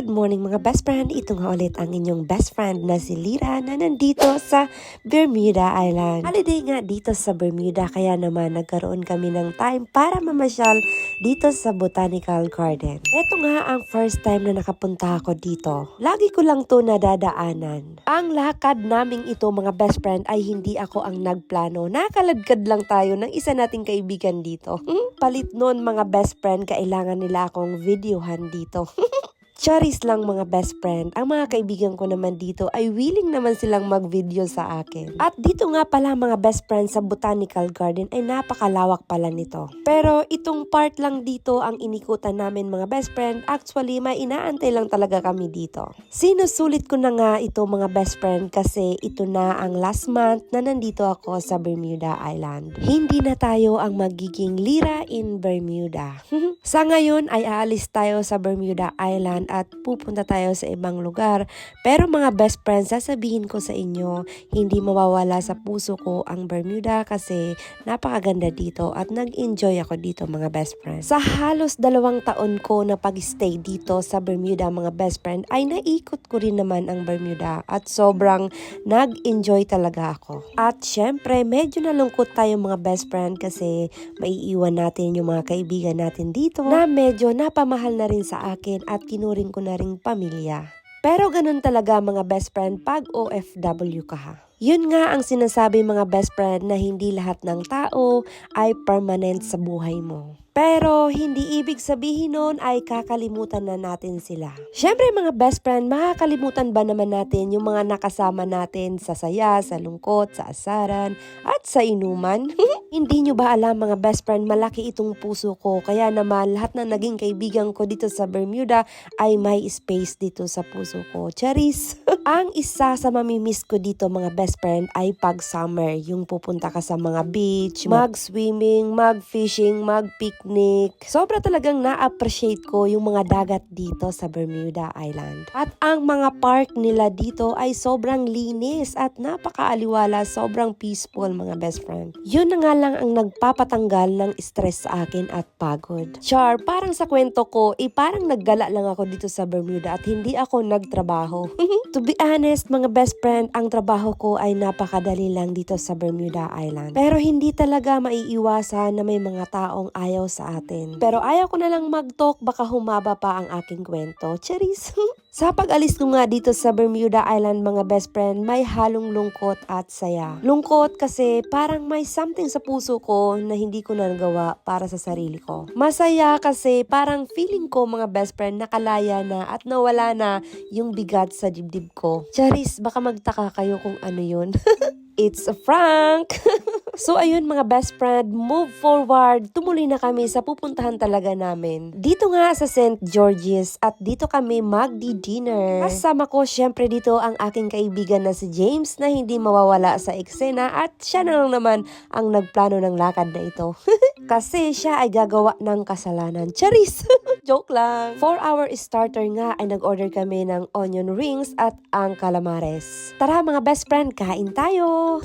Good morning mga best friend. Ito nga ulit ang inyong best friend na si Lira na nandito sa Bermuda Island. Holiday nga dito sa Bermuda kaya naman nagkaroon kami ng time para mamasyal dito sa Botanical Garden. Ito nga ang first time na nakapunta ako dito. Lagi ko lang to nadadaanan. Ang lakad naming ito mga best friend ay hindi ako ang nagplano. Nakaladkad lang tayo ng isa nating kaibigan dito. Palit noon mga best friend, kailangan nila akong videohan dito. Charis lang mga best friend. Ang mga kaibigan ko naman dito ay willing naman silang mag-video sa akin. At dito nga pala mga best friend sa Botanical Garden ay napakalawak pala nito. Pero itong part lang dito ang inikutan namin mga best friend. Actually, may inaantay lang talaga kami dito. Sinusulit ko na nga ito mga best friend kasi ito na ang last month na nandito ako sa Bermuda Island. Hindi na tayo ang magiging lira in Bermuda. sa ngayon ay aalis tayo sa Bermuda Island at pupunta tayo sa ibang lugar. Pero mga best friends, sasabihin ko sa inyo, hindi mawawala sa puso ko ang Bermuda kasi napakaganda dito at nag-enjoy ako dito mga best friends. Sa halos dalawang taon ko na pag-stay dito sa Bermuda mga best friend ay naikot ko rin naman ang Bermuda at sobrang nag-enjoy talaga ako. At syempre, medyo nalungkot tayo mga best friend kasi maiiwan natin yung mga kaibigan natin dito na medyo napamahal na rin sa akin at kinurin ko na rin pamilya. Pero ganun talaga mga best friend pag OFW ka ha. Yun nga ang sinasabi mga best friend na hindi lahat ng tao ay permanent sa buhay mo. Pero hindi ibig sabihin nun ay kakalimutan na natin sila. Siyempre mga best friend, makakalimutan ba naman natin yung mga nakasama natin sa saya, sa lungkot, sa asaran, at sa inuman? hindi nyo ba alam mga best friend, malaki itong puso ko. Kaya naman lahat na naging kaibigan ko dito sa Bermuda ay may space dito sa puso ko. Charis! ang isa sa mamimiss ko dito mga best friend ay pag summer. Yung pupunta ka sa mga beach, mag-swimming, mag-fishing, mag-picnic. Sobra talagang na-appreciate ko yung mga dagat dito sa Bermuda Island. At ang mga park nila dito ay sobrang linis at napakaaliwala, sobrang peaceful mga best friend. Yun na nga lang ang nagpapatanggal ng stress sa akin at pagod. Char, parang sa kwento ko, eh parang naggala lang ako dito sa Bermuda at hindi ako nagtrabaho. to be honest, mga best friend, ang trabaho ko ay napakadali lang dito sa Bermuda Island. Pero hindi talaga maiiwasan na may mga taong ayaw sa atin. Pero ayaw ko na lang mag-talk, baka humaba pa ang aking kwento. Charis! Sa pag-alis ko nga dito sa Bermuda Island mga best friend, may halong lungkot at saya. Lungkot kasi parang may something sa puso ko na hindi ko na nagawa para sa sarili ko. Masaya kasi parang feeling ko mga best friend nakalaya na at nawala na yung bigat sa dibdib ko. Charis, baka magtaka kayo kung ano yun. It's a prank! so ayun mga best friend, move forward. Tumuloy na kami sa pupuntahan talaga namin. Dito nga sa St. George's at dito kami magdi-dinner. Kasama ko syempre dito ang aking kaibigan na si James na hindi mawawala sa eksena at siya na lang naman ang nagplano ng lakad na ito. Kasi siya ay gagawa ng kasalanan. Charis! Joke lang. For our starter nga ay nag-order kami ng onion rings at ang calamares. Tara mga best friend, kain tayo!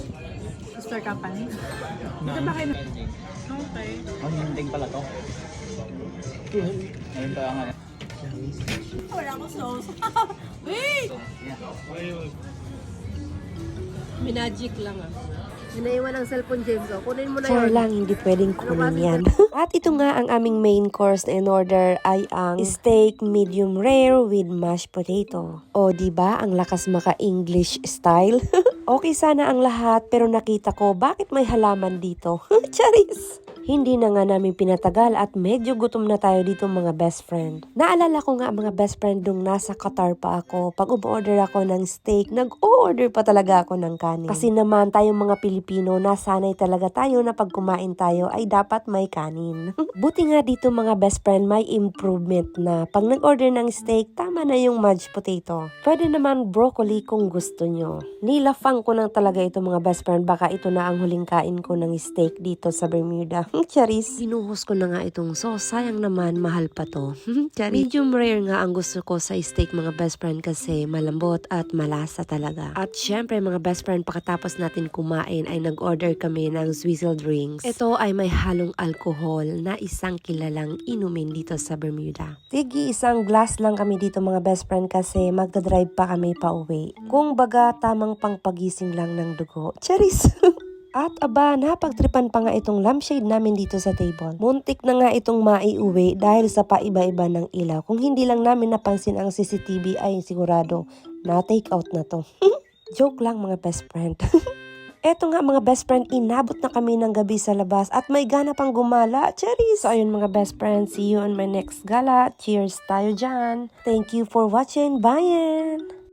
Sister company? Dito ba kayo? Okay. Ang hinding pala to. Ngayon pa nga. Wala akong sauce. Wait! Minagic lang ah. Inaiwan ang cellphone, James. Oh. Kunin mo na Char yun. lang, hindi pwedeng kunin yan. At ito nga ang aming main course na in order ay ang steak medium rare with mashed potato. O di ba ang lakas maka-English style? okay sana ang lahat pero nakita ko bakit may halaman dito. Charis! Hindi na nga namin pinatagal at medyo gutom na tayo dito mga best friend. Naalala ko nga mga best friend nung nasa Qatar pa ako. Pag umorder ako ng steak, nag-order pa talaga ako ng kanin. Kasi naman tayong mga Pilipino, nasanay talaga tayo na pag kumain tayo ay dapat may kanin. Buti nga dito mga best friend, may improvement na. Pag nag-order ng steak, tama na yung mashed potato. Pwede naman broccoli kung gusto nyo. Nilafang Inaabangan ko lang talaga ito mga best friend. Baka ito na ang huling kain ko ng steak dito sa Bermuda. Charis. Ginuhos ko na nga itong sauce. Sayang naman, mahal pa to. Charis. Medium rare nga ang gusto ko sa steak mga best friend kasi malambot at malasa talaga. At syempre mga best friend, pagkatapos natin kumain ay nag-order kami ng swizzle drinks. Ito ay may halong alcohol na isang kilalang inumin dito sa Bermuda. Sige, isang glass lang kami dito mga best friend kasi magdadrive pa kami pa uwi. Kung baga tamang pangpagising lang ng dugo. Charis! At aba, napagtripan pa nga itong lampshade namin dito sa table. Muntik na nga itong maiuwi dahil sa paiba-iba ng ilaw. Kung hindi lang namin napansin ang CCTV ay sigurado na take out na to. Joke lang mga best friend. Eto nga mga best friend, inabot na kami ng gabi sa labas at may gana pang gumala. Cherry! So ayun mga best friend, see you on my next gala. Cheers tayo dyan. Thank you for watching. Bye!